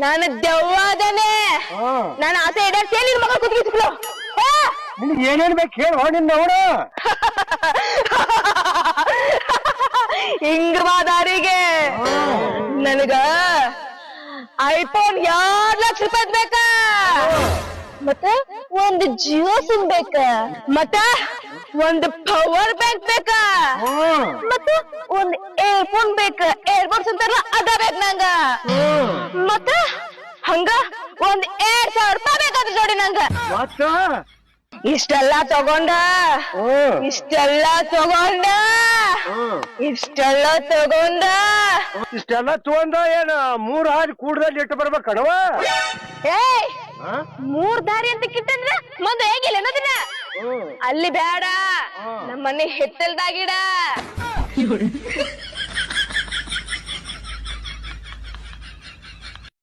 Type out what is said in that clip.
ನಾನು ದೆವ್ವಾದನೆ. ನಾನು ಆಸೆ ಈಡೇರ್ಸಿ ನಿನ್ ಮಗಳು ಕುತ್ತಿಗಿಸ್ಬಿಡು ನಿನ್ಗೆ ಏನೇನ್ ಬೇಕು ಹೇಳ ನಿನ್ನ ಅವನು ಹಿಂಗ ಮಾದಾರಿಗೆ ನನಗ ಐಫೋನ್ ಎರಡ್ ಲಕ್ಷ ರೂಪಾಯಿ ಬೇಕ? ಮತ್ತೆ ಒಂದು ಜಿಯೋ ಸಿಮ್ ಬೇಕ? ಮತ್ತ ಒಂದು ಪವರ್ ಬ್ಯಾಂಕ್ ಬೇಕಾ? ಮತ್ತೆ ಒಂದು ಏರ್ಫೋನ್ ಬೇಕ? ಏರ್ಫೋನ್ಸ್ ಅಂತಾರಲ್ಲ ಅದ ಬೇಕ ನಂಗ. ಹಂಗ? ಒಂದ್ ಎರಡ್ ಸಾವಿರ ರೂಪಾಯಿ ಬೇಕಾದ್ರೆ ಜೋಡಿ ನಂಗ. ಮತ್ತ? ಇಷ್ಟೆಲ್ಲ ತಗೊಂಡ? ಇಷ್ಟೆಲ್ಲ ತಗೊಂಡ? ಇಷ್ಟೆಲ್ಲ ತಗೊಂಡ? ಇಷ್ಟೆಲ್ಲ ತಗೊಂಡ ಏನ? ಮೂರ್ ಹಾರಿ ಕೂಡದಲ್ಲಿ ಇಟ್ಟು ಬರ್ಬೇಕಣವ ಏಯ್! ಮೂರ್ ದಾರಿ ಅಂತ ಕಿತ್ತಂದ್ರ ಮೊದ್ಲು ಹೇಗಿಲ್ಲ ಅನ್ನೋದಿನ ಅಲ್ಲಿ ಬೇಡ ನಮ್ಮನೆ ಹೆತ್ತಲ್ದಾಗಿಡ ಹಿತ್ತಲ್ದಾಗಿಡ